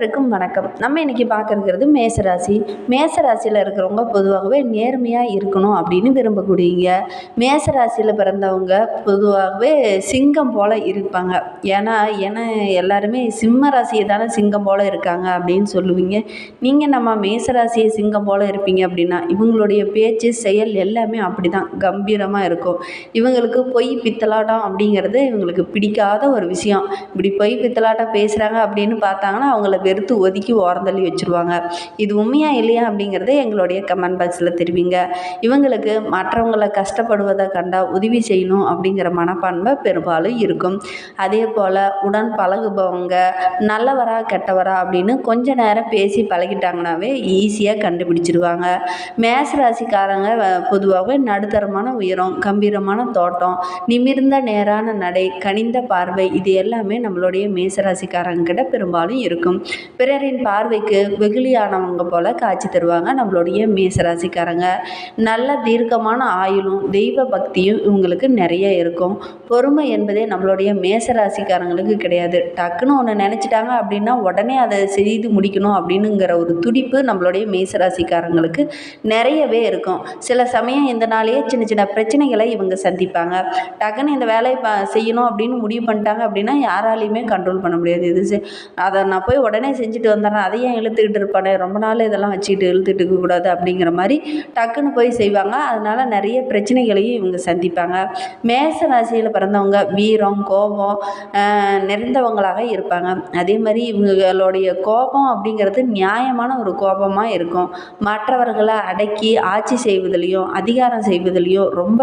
அனைவருக்கும் வணக்கம். நம்ம இன்னைக்கு பார்க்கறது மேசராசி. மேசராசியில் இருக்கிறவங்க பொதுவாகவே நேர்மையாக இருக்கணும் அப்படின்னு விரும்பக்கூடியங்க மேசராசியில் பிறந்தவங்க பொதுவாகவே சிங்கம் போல் இருப்பாங்க. ஏன்னா ஏன்னா எல்லாருமே சிம்ம ராசியை தானே சிங்கம் போல் இருக்காங்க அப்படின்னு சொல்லுவீங்க. நீங்கள் நம்ம மேசராசியை சிங்கம் போல் இருப்பீங்க அப்படின்னா இவங்களுடைய பேச்சு செயல் எல்லாமே அப்படி தான் கம்பீரமாக இருக்கும். இவங்களுக்கு பொய் பித்தலாட்டம் அப்படிங்கிறது இவங்களுக்கு பிடிக்காத ஒரு விஷயம். இப்படி பொய் பித்தலாட்டம் பேசுகிறாங்க அப்படின்னு பார்த்தாங்கன்னா அவங்கள வெறுத்து ஒதுக்கி ஓரந்தள்ளி வச்சுருவாங்க. இது உண்மையா இல்லையா அப்படிங்கிறத எங்களுடைய கமெண்ட் பாக்ஸில் தெரிவிங்க. இவங்களுக்கு மற்றவங்களை கஷ்டப்படுவதை கண்டா உதவி செய்யணும் அப்படிங்கிற மனப்பான்மை பெரும்பாலும் இருக்கும். அதே போல் உடன் பழகுபவங்க நல்லவரா கெட்டவரா அப்படின்னு கொஞ்ச நேரம் பேசி பழகிட்டாங்கனாவே ஈஸியாக கண்டுபிடிச்சிருவாங்க. மேச ராசிக்காரங்க பொதுவாகவே நடுத்தரமான உயரம் கம்பீரமான தோட்டம் நிமிர்ந்த நேரான நடை கனிந்த பார்வை இது எல்லாமே நம்மளுடைய மேசராசிக்காரங்க கிட்ட பெரும்பாலும் இருக்கும். பிறரின் பார்வைக்கு வெகுளியானவங்க போல காட்சி தருவாங்க. நம்மளுடைய மேசராசிக்காரங்க. நல்ல தீர்க்கமான ஆயுளும் தெய்வ பக்தியும் இவங்களுக்கு நிறைய இருக்கும். பொறுமை என்பதே நம்மளுடைய மேசராசிக்காரங்களுக்கு கிடையாது. டக்குன்னு ஒன்று நினச்சிட்டாங்க அப்படின்னா உடனே அதை செய்து முடிக்கணும் அப்படின்னுங்கிற ஒரு துடிப்பு நம்மளுடைய மேசராசிக்காரங்களுக்கு நிறையவே இருக்கும். சில சமயம் இந்த நாளையே சின்ன சின்ன பிரச்சனைகளை இவங்க சந்திப்பாங்க. டக்குன்னு இந்த வேலையை செய்யணும் அப்படின்னு முடிவு பண்ணிட்டாங்க அப்படின்னா யாராலையுமே கண்ட்ரோல் பண்ண முடியாது. இது அதை நான் போய் உடனே செஞ்சுட்டு வந்துடுறேன். அதை ஏன் இழுத்துக்கிட்டு இருப்பானே. ரொம்ப நாள் இதெல்லாம் வச்சுக்கிட்டு இழுத்துட்டு இருக்கக்கூடாது அப்படிங்கிற மாதிரி டக்குன்னு போய் செய்வாங்க. அதனால் நிறைய பிரச்சனைகளையும் இவங்க சந்திப்பாங்க. மேச ராசியில் பிறந்தவங்க வீரம் கோபம் நிறைந்தவங்களாக இருப்பாங்க. அதே மாதிரி இவங்களுடைய கோபம் அப்படிங்கிறது நியாயமான ஒரு கோபமாக இருக்கும். மற்றவர்களை அடக்கி ஆட்சி செய்வதிலையும் அதிகாரம் செய்வதிலையும் ரொம்ப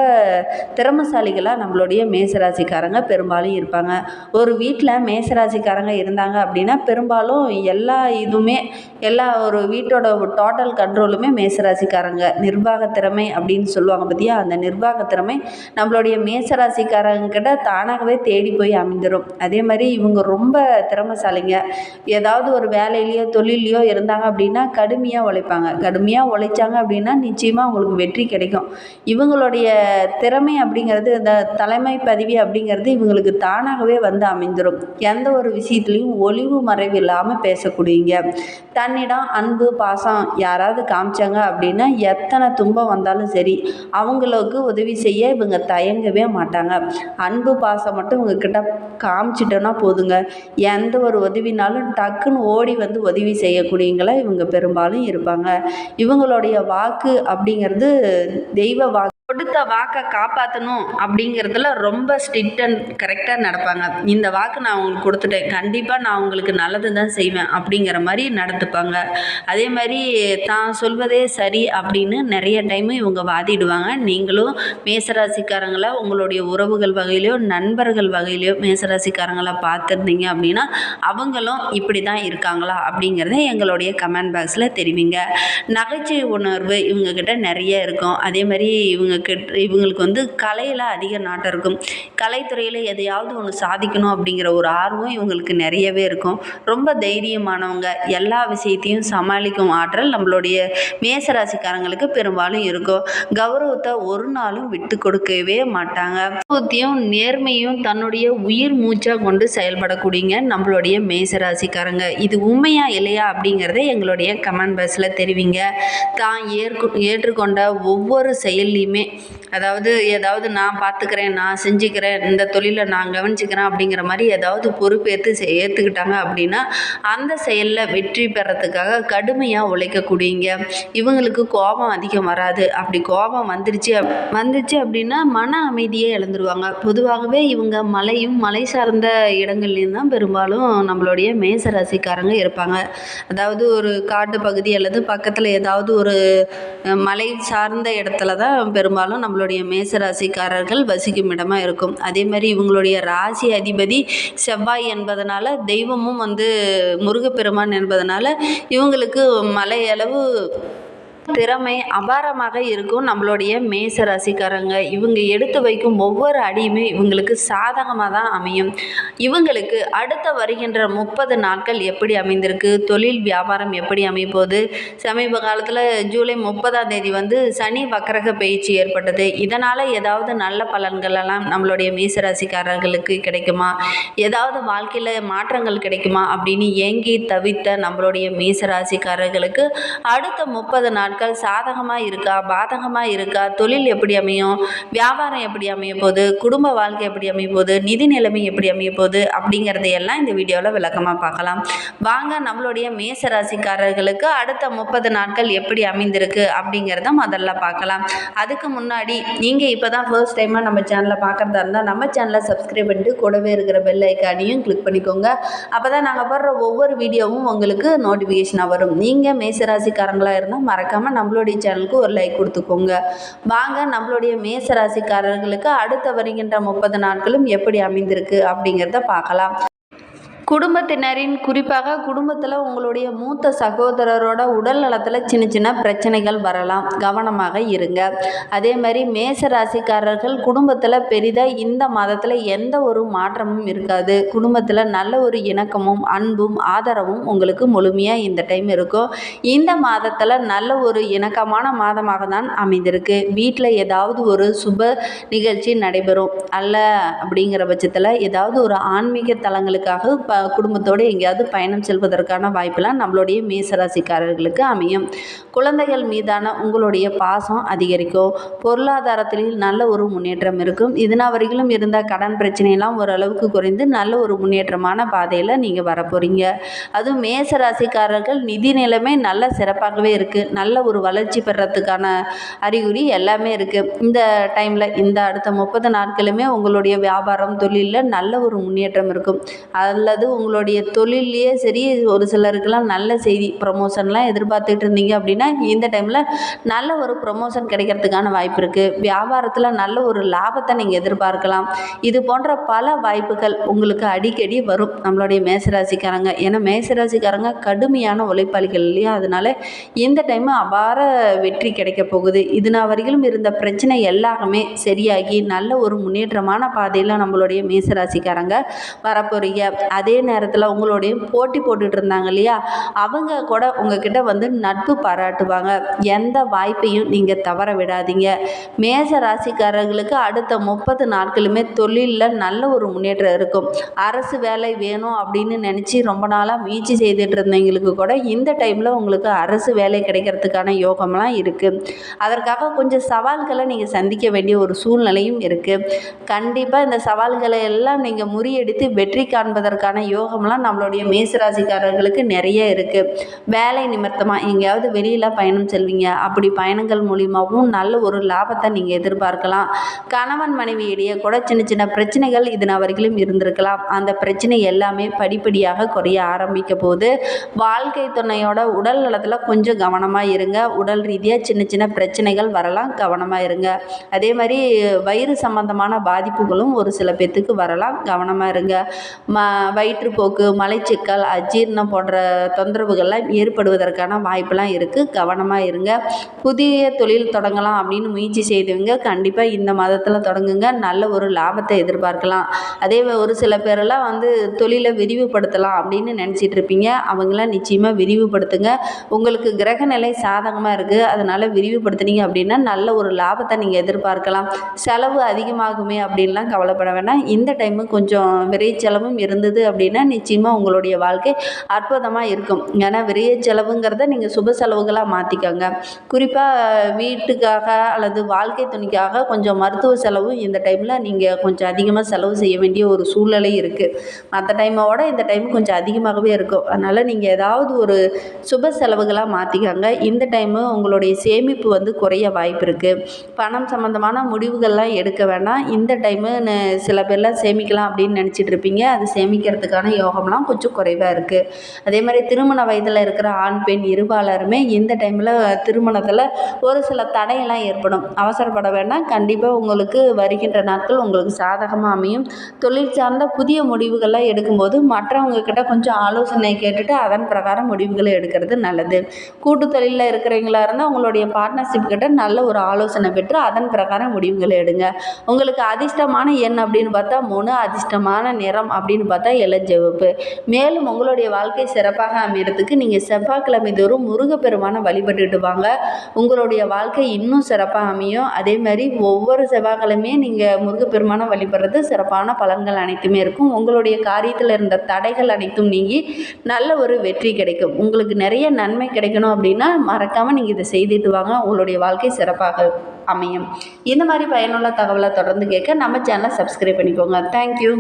திறமசாலிகளாக நம்மளுடைய மேசராசிக்காரங்க பெரும்பாலும் இருப்பாங்க. ஒரு வீட்டில் மேசராசிக்காரங்க இருந்தாங்க அப்படின்னா பெரும்பாலும் எல்லா இதுவுமே எல்லா ஒரு வீட்டோட டோட்டல் கண்ட்ரோலுமே மேசராசிக்காரங்க. நிர்வாக திறமை அப்படின்னு சொல்லுவாங்க பார்த்தியா அந்த நிர்வாக திறமை நம்மளுடைய மேசராசிக்காரங்க கிட்ட தானாகவே தேடி போய் அமைந்துடும் அதே மாதிரி இவங்க ரொம்ப திறமைசாலிங்க. ஏதாவது ஒரு வேலையிலையோ தொழிலையோ இருந்தாங்க அப்படின்னா கடுமையாக உழைப்பாங்க. கடுமையாக உழைச்சாங்க அப்படின்னா நிச்சயமாக அவங்களுக்கு வெற்றி கிடைக்கும். இவங்களுடைய திறமை அப்படிங்கிறது இந்த தலைமை பதவி அப்படிங்கிறது இவங்களுக்கு தானாகவே வந்து அமைந்துடும் எந்த ஒரு விஷயத்துலையும் ஒளிவு மறைவு இல்லாமல் பேசக்கூடியங்க. தன்னிடம் அன்பு பாசம் யாராவது காமிச்சாங்க அப்படின்னா எத்தனை துன்பம் வந்தாலும் சரி அவங்களுக்கு உதவி செய்ய இவங்க தயங்கவே மாட்டாங்க. அன்பு பாசம் மட்டும் இவங்க கிட்ட காமிச்சிட்டோன்னா போதுங்க. எந்த ஒரு உதவினாலும் டக்குன்னு ஓடி வந்து உதவி செய்யக்கூடியங்களா இவங்க பெரும்பாலும் இருப்பாங்க. இவங்களுடைய வாக்கு அப்படிங்கிறது தெய்வ வாக்கு கொடுத்த வாக்கை காப்பாற்றணும் அப்படிங்கிறதுல ரொம்ப ஸ்ட்ரிக்ட் அண்ட் கரெக்டாக நடப்பாங்க. இந்த வாக்கு நான் உங்களுக்கு கொடுத்துட்டேன். கண்டிப்பாக நான் உங்களுக்கு நல்லது தான் செய்வேன் அப்படிங்கிற மாதிரி நடந்துப்பாங்க. அதே மாதிரி தான் சொல்வதே சரி அப்படின்னு நிறைய டைமு இவங்க வாதிடுவாங்க. நீங்களும் மேசராசிக்காரங்கள உங்களுடைய உறவுகள் வகையிலையோ நண்பர்கள் வகையிலையோ மேசராசிக்காரங்கள பார்த்துருந்தீங்க அப்படின்னா அவங்களும் இப்படி தான் இருக்காங்களா அப்படிங்கிறத எங்களுடைய கமெண்ட் பாக்ஸில் தெரிவிங்க. நகைச்சுவை உணர்வு இவங்கக்கிட்ட நிறைய இருக்கும். அதே மாதிரி இவங்க கிட்ட இவங்களுக்கு வந்து கலையில் அதிக நாட்டம் இருக்கும். கலைத்துறையில் எதையாவது ஒன்று சாதிக்கணும் அப்படிங்கிற ஒரு ஆர்வம் இவங்களுக்கு நிறையவே இருக்கும். ரொம்ப தைரியமானவங்க எல்லா விஷயத்தையும் சமாளிக்கும் ஆற்றல் நம்மளுடைய மேசராசிக்காரங்களுக்கு பெரும்பாலும் இருக்கும். கௌரவத்தை ஒரு நாளும் விட்டு கொடுக்கவே மாட்டாங்க. கௌரவத்தையும் நேர்மையும் தன்னுடைய உயிர் மூச்சாக கொண்டு செயல்படக்கூடியங்க நம்மளுடைய மேசராசிக்காரங்க. இது உண்மையா இல்லையா அப்படிங்கிறத எங்களுடைய கமெண்ட் பாக்ஸில் தெரிவிங்க. தான் ஏற்கு ஏற்றுக்கொண்ட ஒவ்வொரு செயல்லையுமே அதாவது ஏதாவது நான் பார்த்துக்கிறேன் நான் செஞ்சுக்கிறேன் இந்த தொழிலை நான் கவனிச்சுக்கிறேன் அப்படிங்கிற மாதிரி ஏதாவது பொறுப்பேற்று ஏற்றுக்கிட்டாங்க அப்படின்னா அந்த செயலில் வெற்றி பெறத்துக்காக கடுமையாக உழைக்கக்கூடியங்க. இவங்களுக்கு கோபம் அதிகம் வராது. அப்படி கோபம் வந்துருச்சு வந்துச்சு அப்படின்னா மன அமைதியே இழந்துருவாங்க. பொதுவாகவே இவங்க மலையும் மலை சார்ந்த இடங்கள்லேயும் தான் பெரும்பாலும் நம்மளுடைய மேச ராசிக்காரங்க இருப்பாங்க. அதாவது ஒரு காட்டு பகுதி அல்லது பக்கத்தில் ஏதாவது ஒரு மலை சார்ந்த இடத்துல தான் பெரும்பாலும் நம்மளுடைய மேச ராசிக்காரர்கள் வசிக்கும் இடமா இருக்கும். அதே மாதிரி இவங்களுடைய ராசி அதிபதி செவ்வாய் என்பதனால தெய்வமும் வந்து முருகப்பெருமான் என்பதனால இவங்களுக்கு மலையளவு திறமை அபாரமாக இருக்கும் நம்மளுடைய மேச ராசிக்காரங்க. இவங்க எடுத்து வைக்கும் ஒவ்வொரு அடியுமே இவங்களுக்கு சாதகமாக தான் அமையும். இவங்களுக்கு அடுத்த வருகின்ற முப்பது நாட்கள் எப்படி அமைந்திருக்கு? தொழில் வியாபாரம் எப்படி அமைப்போகுது சமீப காலத்தில் ஜூலை முப்பதாம் தேதி வந்து சனி வக்கரக பயிற்சி ஏற்பட்டது. இதனால் ஏதாவது நல்ல பலன்கள் எல்லாம் நம்மளுடைய மேசராசிக்காரர்களுக்கு கிடைக்குமா? ஏதாவது வாழ்க்கையில் மாற்றங்கள் கிடைக்குமா? அப்படின்னு ஏங்கி தவித்த நம்மளுடைய மேசராசிக்காரர்களுக்கு அடுத்த முப்பது நாட்கள் சாதகமாக இருக்கா பாதகமாக இருக்கா தொழில் எப்படி அமையும் வியாபாரம் எப்படி அமைய போகுது குடும்ப வாழ்க்கை எப்படி அமைய போகுது நிதி நிலைமை எப்படி அமைய போகுது அப்படிங்கிறதையெல்லாம் இந்த வீடியோவில் விளக்கமாக பார்க்கலாம். வாங்க நம்மளுடைய மேச ராசிக்காரர்களுக்கு அடுத்த முப்பது நாட்கள் எப்படி அமைந்திருக்கு அப்படிங்கிறத முதல்ல பார்க்கலாம். அதுக்கு முன்னாடி நீங்கள் இப்போ தான் ஃபர்ஸ்ட் டைமாக நம்ம சேனலை பார்க்குறதா இருந்தால் நம்ம சேனலை சப்ஸ்கிரைப் பண்ணிட்டு கூடவே இருக்கிற பெல் ஐக்கானையும் கிளிக் பண்ணிக்கோங்க. அப்போ தான் நாங்கள் போடுற ஒவ்வொரு வீடியோவும் உங்களுக்கு நோட்டிஃபிகேஷனாக வரும். நீங்கள் மேசராசிக்காரங்களாக இருந்தால் மறக்காமல் நம்மளுடைய சேனலுக்கு ஒரு லைக் கொடுத்துக்கோங்க. வாங்க நம்மளுடைய மேசராசிக்காரர்களுக்கு அடுத்த வருகின்ற முப்பது நாட்களும் எப்படி அமைந்திருக்கு அப்படிங்கிறத பார்க்கலாம். குடும்பத்தினரின் குறிப்பாக குடும்பத்தில் உங்களுடைய மூத்த சகோதரரோட உடல் நலத்தில் சின்ன சின்ன பிரச்சனைகள் வரலாம். கவனமாக இருங்க. அதே மாதிரி மேச ராசிக்காரர்கள் குடும்பத்தில் பெரிதாக இந்த மாதத்தில் எந்த ஒரு மாற்றமும் இருக்காது. குடும்பத்தில் நல்ல ஒரு இணக்கமும் அன்பும் ஆதரவும் உங்களுக்கு முழுமையாக இந்த டைம் இருக்கும். இந்த மாதத்தில் நல்ல ஒரு இணக்கமான மாதமாக தான் அமைந்திருக்கு. வீட்டில் ஏதாவது ஒரு சுப நிகழ்ச்சி நடைபெறும். அல்ல அப்படிங்கிற பட்சத்தில் ஏதாவது ஒரு ஆன்மீக தலங்களுக்காக ப குடும்பத்தோடு எங்கேயாவது பயணம் செல்வதற்கான வாய்ப்பெல்லாம் நம்மளுடைய மேசராசிக்காரர்களுக்கு அமையும். குழந்தைகள் மீதான உங்களுடைய பாசம் அதிகரிக்கும். பொருளாதாரத்தில் நல்ல ஒரு முன்னேற்றம் இருக்கும். இதுனா வரையிலும் இருந்த கடன் பிரச்சனையெல்லாம் ஓரளவுக்கு குறைந்து நல்ல ஒரு முன்னேற்றமான பாதையில் நீங்கள் வரப்போகிறீங்க அதுவும் மேசராசிக்காரர்கள் நிதி நிலைமை நல்ல சிறப்பாகவே இருக்குது நல்ல ஒரு வளர்ச்சி பெறத்துக்கான அறிகுறி எல்லாமே இருக்குது இந்த டைமில் இந்த அடுத்த முப்பது நாட்களுமே உங்களுடைய வியாபாரம் தொழிலில் நல்ல ஒரு முன்னேற்றம் இருக்கும். அல்லது உங்களுடைய தொழிலையே சரி ஒரு சிலருக்கெல்லாம் நல்ல செய்தி ப்ரொமோஷன்லாம் எதிர்பார்த்துட்டு இருந்தீங்க அப்படின்னா இந்த டைமில் நல்ல ஒரு ப்ரொமோஷன் கிடைக்கிறதுக்கான வாய்ப்பு இருக்குது வியாபாரத்தில் நல்ல ஒரு லாபத்தை நீங்கள் எதிர்பார்க்கலாம். இது போன்ற பல வாய்ப்புகள் உங்களுக்கு அடிக்கடி வரும். நம்மளுடைய மேசராசிக்காரங்க. ஏன்னா மேசராசிக்காரங்க கடுமையான உழைப்பாளிகள் இல்லையா? அதனால இந்த டைம் அபார வெற்றி கிடைக்க போகுது. இது நான் வரையிலும் இருந்த பிரச்சனை எல்லாமே சரியாகி நல்ல ஒரு முன்னேற்றமான பாதையில் நம்மளுடைய மேசராசிக்காரங்க வரப்போறீங்க. அதே நேரத்தில் உங்களுடைய போட்டி போட்டுட்டு இருந்தாங்க இல்லையா? அவங்க கூட உங்ககிட்ட வந்து நட்பு பாராட்டுவாங்க. எந்த வாய்ப்பையும் நீங்கள் தவற விடாதீங்க. மேச ராசிக்காரர்களுக்கு அடுத்த முப்பது நாட்களுமே தொழிலில் நல்ல ஒரு முன்னேற்றம் இருக்கும். அரசு வேலை வேணும் அப்படின்னு நினச்சி ரொம்ப நாளாக முயற்சி செய்துட்டு இருந்தவங்களுக்கு கூட இந்த டைமில் உங்களுக்கு அரசு வேலை கிடைக்கிறதுக்கான யோகம்லாம் இருக்குது அதற்காக கொஞ்சம் சவால்களை நீங்கள் சந்திக்க வேண்டிய ஒரு சூழ்நிலையும் இருக்குது கண்டிப்பாக இந்த சவால்களை எல்லாம் நீங்கள் முறியடித்து வெற்றி காண்பதற்கான யோகம்லாம் நம்மளுடைய மேசராசிக்காரர்களுக்கு நிறைய இருக்குது வேலை நிமித்தமாக எங்கேயாவது வெளியில் பயணம் செல்வீங்க. அப்படி பயணங்கள் மூலியமாகவும் நல்ல ஒரு லாபத்தை நீங்கள் எதிர்பார்க்கலாம். கணவன் மனைவி இடையே கூட சின்ன சின்ன பிரச்சனைகள் இது வரைக்கும் இருந்திருக்கலாம். அந்த பிரச்சனை எல்லாமே படிப்படியாக குறைய ஆரம்பிக்க போது வாழ்க்கை துணையோட உடல் நலத்தில் கொஞ்சம் கவனமாக இருங்க. உடல் ரீதியாக சின்ன சின்ன பிரச்சனைகள் வரலாம். கவனமாக இருங்க. அதே மாதிரி வயிறு சம்பந்தமான பாதிப்புகளும் ஒரு சில பேர்த்துக்கு வரலாம். கவனமாக இருங்க. ம வயிற்றுப்போக்கு மலைச்சிக்கல் அஜீர்ணம் போன்ற தொந்தரவுகள்லாம் ஏற்படுவதற்கான வாய்ப்பெல்லாம் இருக்குது கவனமாக இருங்க. புதிய தொழில் தொடங்கலாம் அப்படின்னு முயற்சி செய்தவங்க கண்டிப்பாக இந்த மாதத்தில் தொடங்குங்க. நல்ல ஒரு லாபத்தை எதிர்பார்க்கலாம். அதே ஒரு சில பேரெல்லாம் வந்து தொழிலை விரிவுபடுத்தலாம் அப்படின்னு நினச்சிட்டு இருப்பீங்க. அவங்களாம் நிச்சயமாக விரிவுபடுத்துங்க. உங்களுக்கு கிரக நிலை சாதகமாக இருக்குது அதனால் விரிவுபடுத்துனீங்க அப்படின்னா நல்ல ஒரு லாபத்தை நீங்கள் எதிர்பார்க்கலாம். செலவு அதிகமாகுமே அப்படின்லாம் கவலைப்பட வேண்டாம். இந்த டைமு கொஞ்சம் விரை செலவும் இருந்தது அப்படின்னா நிச்சயமாக உங்களுடைய வாழ்க்கை அற்புதமாக இருக்கும். ஏன்னா விரைய செலவுங்கிறத நீங்கள் சுப செலவுகளாக மாற்றிக்கோங்க குறிப்பாக வீட்டுக்காக அல்லது வாழ்க்கை துணிக்காக கொஞ்சம் மருத்துவ செலவு இந்த டைமில் நீங்கள் கொஞ்சம் அதிகமாக செலவு செய்ய வேண்டிய ஒரு சூழ்நிலை இருக்குது மற்ற டைமோட இந்த டைம் கொஞ்சம் அதிகமாகவே இருக்கும். அதனால் நீங்கள் ஏதாவது ஒரு சுப செலவுகளாக மாற்றிக்கோங்க இந்த டைமு உங்களுடைய சேமிப்பு வந்து குறைய வாய்ப்பு இருக்குது பணம் சம்மந்தமான முடிவுகள்லாம் எடுக்க வேண்டாம் இந்த டைமு சில பேர்லாம் சேமிக்கலாம் அப்படின்னு நினச்சிட்டு இருப்பீங்க. அது சேமிக்கிறதுக்கு கிடைக்கிறதுக்கான யோகம்லாம் கொஞ்சம் குறைவாக இருக்குது அதே மாதிரி திருமண வயதில் இருக்கிற ஆண் பெண் இருபாலருமே இந்த டைமில் திருமணத்தில் ஒரு சில தடையெல்லாம் ஏற்படும். அவசரப்பட வேண்டாம். கண்டிப்பாக உங்களுக்கு வருகின்ற நாட்கள் உங்களுக்கு சாதகமாக அமையும். தொழில் சார்ந்த புதிய முடிவுகள்லாம் எடுக்கும்போது மற்றவங்க கிட்ட கொஞ்சம் ஆலோசனை கேட்டுட்டு அதன் பிரகாரம் முடிவுகளை எடுக்கிறது நல்லது. கூட்டு தொழிலில் இருக்கிறவங்களா இருந்தால் உங்களுடைய பார்ட்னர்ஷிப் கிட்ட நல்ல ஒரு ஆலோசனை பெற்று அதன் பிரகாரம் முடிவுகளை எடுங்க. உங்களுக்கு அதிர்ஷ்டமான எண் அப்படின்னு பார்த்தா மூணு அதிர்ஷ்டமான நிறம் அப்படின்னு பார்த்தா இளஞ்சிவப்பு. மேலும் உங்களுடைய வாழ்க்கை சிறப்பாக அமையறதுக்கு நீங்கள் செவ்வாய்க்கிழமை தோறும் முருகப்பெருமானை வழிபட்டுட்டு வாங்க. உங்களுடைய வாழ்க்கை இன்னும் சிறப்பாக அமையும். அதே மாதிரி ஒவ்வொரு செவ்வாய்க்கிழமையும் நீங்கள் முருகப்பெருமானை வழிபடுறது சிறப்பான பலன்கள் அனைத்துமே இருக்கும். உங்களுடைய காரியத்தில் இருந்த தடைகள் அனைத்தும் நீங்கி நல்ல ஒரு வெற்றி கிடைக்கும். உங்களுக்கு நிறைய நன்மை கிடைக்கணும் அப்படின்னா மறக்காமல் நீங்கள் இதை செய்துட்டு வாங்க. உங்களுடைய வாழ்க்கை சிறப்பாக அமையும். இந்த மாதிரி பயனுள்ள தகவலை தொடர்ந்து கேட்க நம்ம சேனலை சப்ஸ்கிரைப் பண்ணிக்கோங்க. தேங்க்யூ